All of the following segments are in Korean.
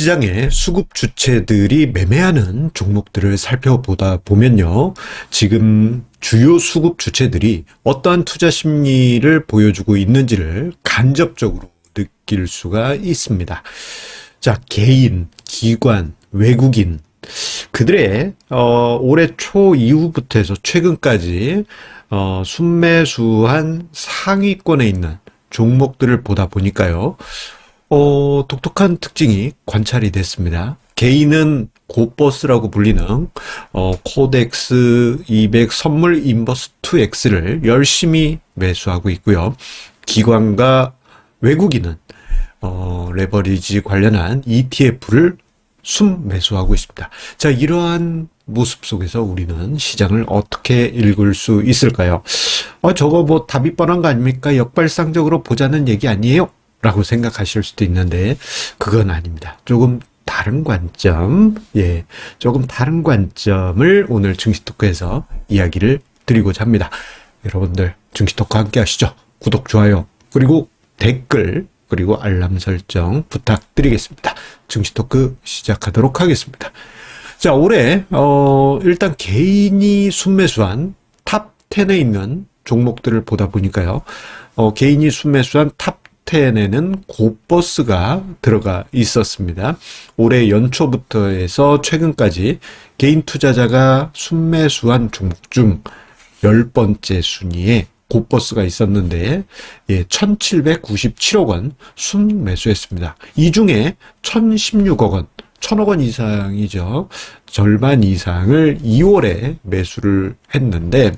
시장의 수급 주체들이 매매하는 종목들을 살펴보다 보면요. 지금 주요 수급 주체들이 어떠한 투자 심리를 보여주고 있는지를 간접적으로 느낄 수가 있습니다. 자, 개인, 기관, 외국인, 그들의 어, 올해 초 이후부터 해서 최근까지 어, 순매수한 상위권에 있는 종목들을 보다 보니까요. 어, 독특한 특징이 관찰이 됐습니다. 개인은 고버스라고 불리는 어, 코덱스 200 선물 인버스 2X를 열심히 매수하고 있고요. 기관과 외국인은 어, 레버리지 관련한 ETF를 순 매수하고 있습니다. 자, 이러한 모습 속에서 우리는 시장을 어떻게 읽을 수 있을까요? 어, 저거 뭐 답이 뻔한 거 아닙니까? 역발상적으로 보자는 얘기 아니에요? 라고 생각하실 수도 있는데, 그건 아닙니다. 조금 다른 관점, 예, 조금 다른 관점을 오늘 증시토크에서 이야기를 드리고자 합니다. 여러분들, 증시토크 함께 하시죠. 구독, 좋아요, 그리고 댓글, 그리고 알람 설정 부탁드리겠습니다. 증시토크 시작하도록 하겠습니다. 자, 올해, 어, 일단 개인이 순매수한 탑 10에 있는 종목들을 보다 보니까요. 어, 개인이 순매수한 탑 10에는 고버스가 들어가 있었습니다. 올해 연초부터 해서 최근까지 개인 투자자가 순매수한 종목 중 10번째 순위에 고버스가 있었는데 예, 1797억 원 순매수했습니다. 이 중에 1016억 원, 1000억 원 이상이죠. 절반 이상을 2월에 매수를 했는데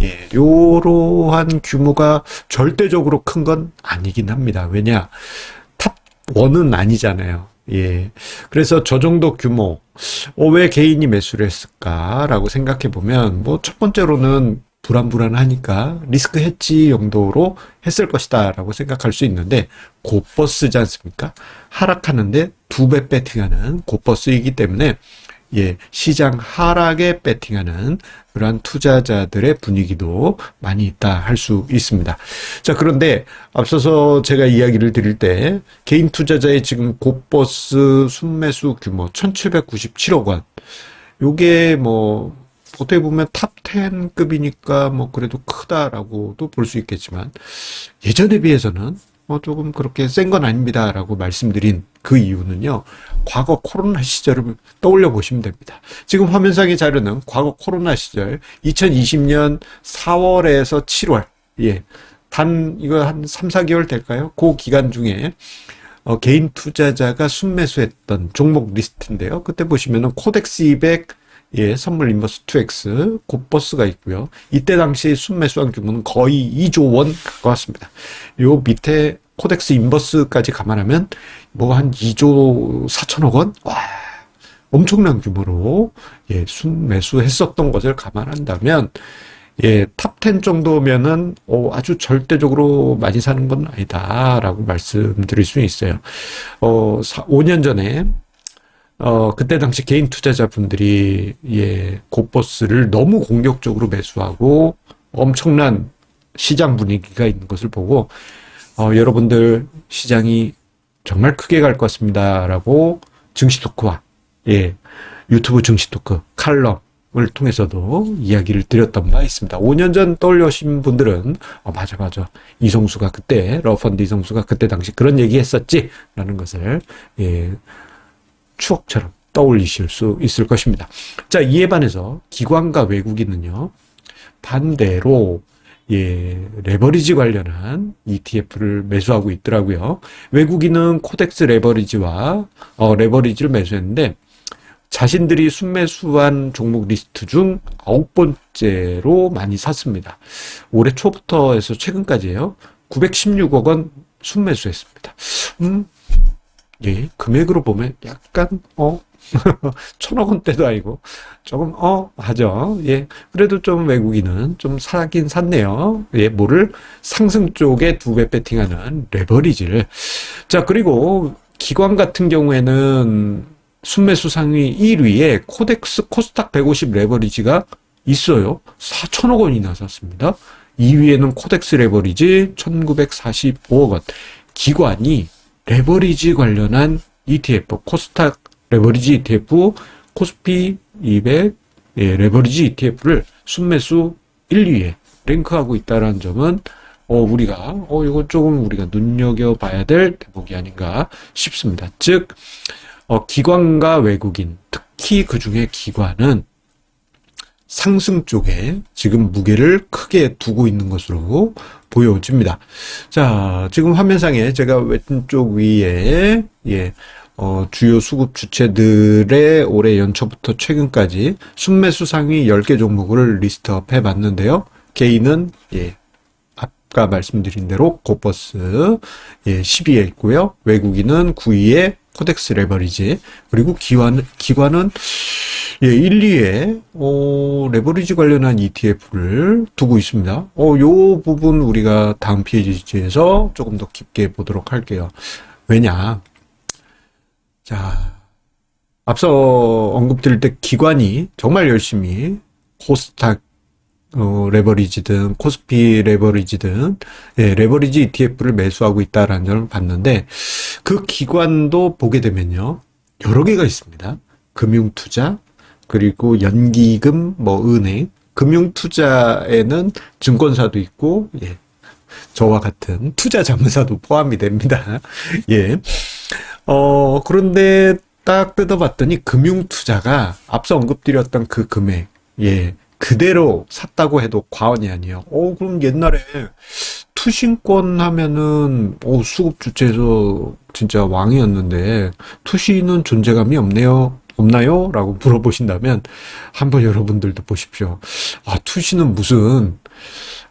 예, 요러한 규모가 절대적으로 큰 건 아니긴 합니다. 왜냐? 탑 1은 아니잖아요. 예. 그래서 저 정도 규모, 어, 왜 개인이 매수를 했을까라고 생각해 보면, 뭐, 첫 번째로는 불안불안하니까 리스크 해지 용도로 했을 것이다 라고 생각할 수 있는데 고버스지 않습니까? 하락하는데 두 배 배팅하는 고버스이기 때문에 예, 시장 하락에 배팅하는 그러한 투자자들의 분위기도 많이 있다 할 수 있습니다. 자, 그런데 앞서서 제가 이야기를 드릴 때 개인 투자자의 지금 고버스 순매수 규모 1797억 원. 요게 뭐 어떻게 보면 탑 10급이니까 뭐 그래도 크다라고도 볼 수 있겠지만 예전에 비해서는 뭐 조금 그렇게 센 건 아닙니다라고 말씀드린 그 이유는요. 과거 코로나 시절을 떠올려 보시면 됩니다. 지금 화면상의 자료는 과거 코로나 시절 2020년 4월에서 7월 예. 단 이거 한 3, 4개월 될까요? 그 기간 중에 어, 개인 투자자가 순매수했던 종목 리스트인데요. 그때 보시면은 코덱스 200 예, 선물 인버스 2X 곧버스가 있고요. 이때 당시 순매수한 규모는 거의 2조 원 가까웠습니다. 요 밑에 코덱스 인버스까지 감안하면 뭐 한 2조 4천억 원? 와, 엄청난 규모로 예, 순매수했었던 것을 감안한다면 예, 탑 10 정도면은 어, 아주 절대적으로 많이 사는 건 아니다라고 말씀드릴 수 있어요. 어, 4, 5년 전에 어, 그때 당시 개인 투자자분들이, 예, 고버스를 너무 공격적으로 매수하고 엄청난 시장 분위기가 있는 것을 보고, 어, 여러분들 시장이 정말 크게 갈 것 같습니다. 라고 증시 토크와, 예, 유튜브 증시 토크, 칼럼을 통해서도 이야기를 드렸던 바 있습니다. 5년 전 떠올려신 분들은, 어, 맞아, 맞아. 이성수가 그때, 러펀드 이성수가 그때 당시 그런 얘기 했었지. 라는 것을, 예, 추억처럼 떠올리실 수 있을 것입니다. 자, 이에 반해서 기관과 외국인은요, 반대로 예, 레버리지 관련한 ETF를 매수하고 있더라고요. 외국인은 코덱스 레버리지와 어, 레버리지를 매수했는데 자신들이 순매수한 종목 리스트 중 아홉 번째로 많이 샀습니다. 올해 초부터 해서 최근까지요. 916억 원 순매수했습니다. 음, 예, 금액으로 보면 약간, 어, 천억 원대도 아니고, 조금, 어, 하죠. 예, 그래도 좀 외국인은 좀 사긴 샀네요. 예, 뭐를 상승 쪽에 두 배 배팅하는 레버리지를. 자, 그리고 기관 같은 경우에는 순매수 상위 1위에 코덱스 코스닥 150 레버리지가 있어요. 4천억 원이나 샀습니다. 2위에는 코덱스 레버리지 1945억 원. 기관이 레버리지 관련한 ETF, 코스닥 레버리지 ETF, 코스피 200 예, 레버리지 ETF를 순매수 1, 2위에 랭크하고 있다는 점은 어, 우리가 어, 이거 조금 우리가 눈여겨봐야 될 대목이 아닌가 싶습니다. 즉, 어, 기관과 외국인, 특히 그 중에 기관은 상승 쪽에 지금 무게를 크게 두고 있는 것으로 보여집니다. 자, 지금 화면상에 제가 왼쪽 위에, 예, 어, 주요 수급 주체들의 올해 연초부터 최근까지 순매수 상위 10개 종목을 리스트업 해 봤는데요. 개인은, 예, 아까 말씀드린 대로 고버스, 예, 10위에 있고요. 외국인은 9위에 코덱스 레버리지, 그리고 기관, 기관은 예, 1, 2에 어, 레버리지 관련한 ETF를 두고 있습니다. 어, 요 부분 우리가 다음 페이지에서 조금 더 깊게 보도록 할게요. 왜냐? 자, 앞서 언급드릴 때 기관이 정말 열심히 코스닥 어, 레버리지든 코스피 레버리지든 예, 레버리지 ETF를 매수하고 있다라는 점을 봤는데 그 기관도 보게 되면요 여러 개가 있습니다. 금융투자 그리고 연기금 뭐 은행 금융투자에는 증권사도 있고 예, 저와 같은 투자 자문사도 포함이 됩니다. 예. 어, 그런데 딱 뜯어봤더니 금융투자가 앞서 언급드렸던 그 금액, 예, 그대로 샀다고 해도 과언이 아니에요. 어, 그럼 옛날에 투신권 하면은, 오, 수급 주체에서 진짜 왕이었는데, 투신은 존재감이 없네요. 없나요? 라고 물어보신다면, 한번 여러분들도 보십시오. 아, 투신은 무슨,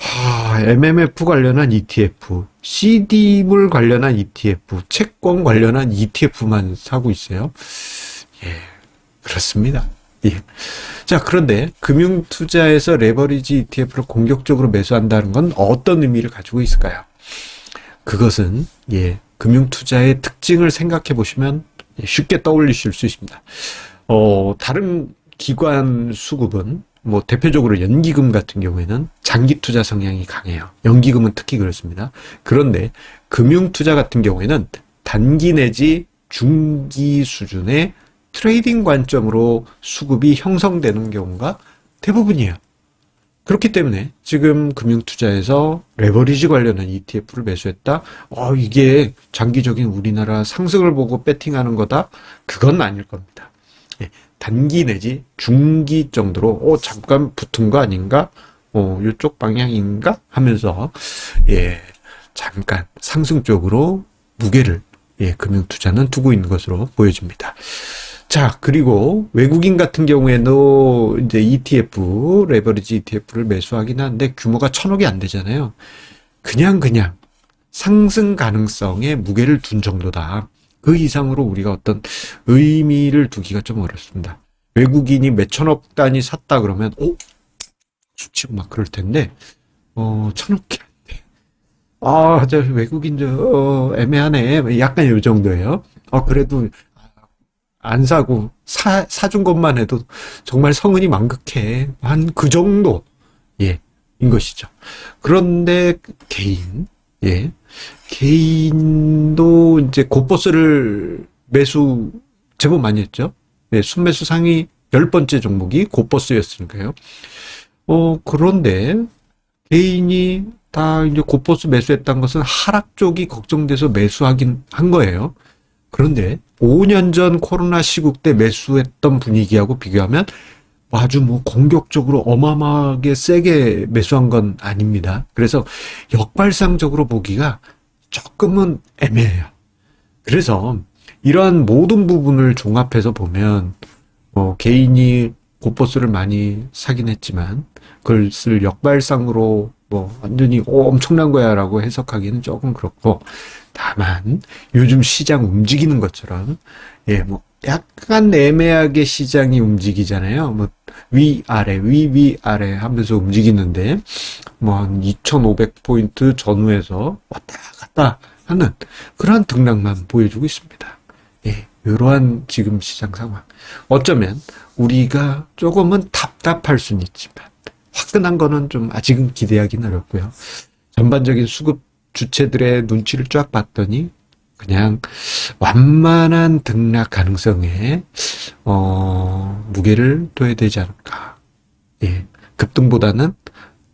아, MMF 관련한 ETF, CD물 관련한 ETF, 채권 관련한 ETF만 사고 있어요. 예, 그렇습니다. 예. 자, 그런데 금융 투자에서 레버리지 ETF를 공격적으로 매수한다는 건 어떤 의미를 가지고 있을까요? 그것은, 예, 금융 투자의 특징을 생각해 보시면 쉽게 떠올리실 수 있습니다. 어, 다른 기관 수급은 뭐 대표적으로 연기금 같은 경우에는 장기 투자 성향이 강해요. 연기금은 특히 그렇습니다. 그런데 금융 투자 같은 경우에는 단기 내지 중기 수준의 트레이딩 관점으로 수급이 형성되는 경우가 대부분이에요. 그렇기 때문에 지금 금융투자에서 레버리지 관련한 ETF를 매수했다. 어, 이게 장기적인 우리나라 상승을 보고 배팅하는 거다? 그건 아닐 겁니다. 예, 단기 내지 중기 정도로 어 잠깐 붙은 거 아닌가? 어 이쪽 방향인가? 하면서 예 잠깐 상승 쪽으로 무게를 예 금융 투자는 두고 있는 것으로 보여집니다. 자, 그리고 외국인 같은 경우에도 이제 ETF, 레버리지 ETF를 매수하긴 하는데 규모가 천억이 안 되잖아요. 그냥 그냥 상승 가능성에 무게를 둔 정도다. 그 이상으로 우리가 어떤 의미를 두기가 좀 어렵습니다. 외국인이 몇천억 단위 샀다 그러면, 오! 수치고 막 그럴 텐데, 어, 천억이 안 돼. 아, 저 외국인 저, 어, 애매하네. 약간 요 정도예요. 어, 그래도 안 사고 사, 사준 것만 해도 정말 성은이 망극해. 한 그 정도, 예, 인 것이죠. 그런데 개인, 예, 개인도 이제 고버스를 매수 제법 많이 했죠. 네, 순매수 상위 열 번째 종목이 고버스였으니까요. 어, 그런데 개인이 다 이제 고버스 매수했던 것은 하락 쪽이 걱정돼서 매수하긴 한 거예요. 그런데 5년 전 코로나 시국 때 매수했던 분위기하고 비교하면 아주 뭐 공격적으로 어마어마하게 세게 매수한 건 아닙니다. 그래서 역발상적으로 보기가 조금은 애매해요. 그래서 이러한 모든 부분을 종합해서 보면 뭐 개인이 고버스를 많이 사긴 했지만 쓸 역발상으로 뭐 완전히 오, 엄청난 거야라고 해석하기는 조금 그렇고 다만 요즘 시장 움직이는 것처럼 예 뭐 약간 애매하게 시장이 움직이잖아요. 뭐 위 아래 위 위 아래 하면서 움직이는데 뭐 한 2,500포인트 전후에서 왔다 갔다 하는 그러한 등락만 보여주고 있습니다. 예, 이러한 지금 시장 상황. 어쩌면 우리가 조금은 답답할 수는 있지만 화끈한 거는 좀 아직은 기대하기는 어렵고요. 전반적인 수급 주체들의 눈치를 쫙 봤더니 그냥 완만한 등락 가능성에 어, 무게를 둬야 되지 않을까. 예. 급등보다는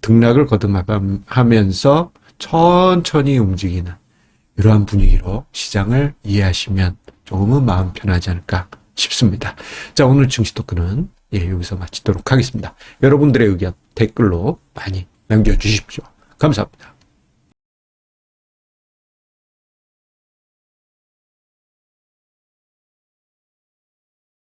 등락을 거듭하면서 천천히 움직이는 이러한 분위기로 시장을 이해하시면 조금은 마음 편하지 않을까 싶습니다. 자, 오늘 증시 토크는 예, 여기서 마치도록 하겠습니다. 여러분들의 의견 댓글로 많이 남겨주십시오. 감사합니다.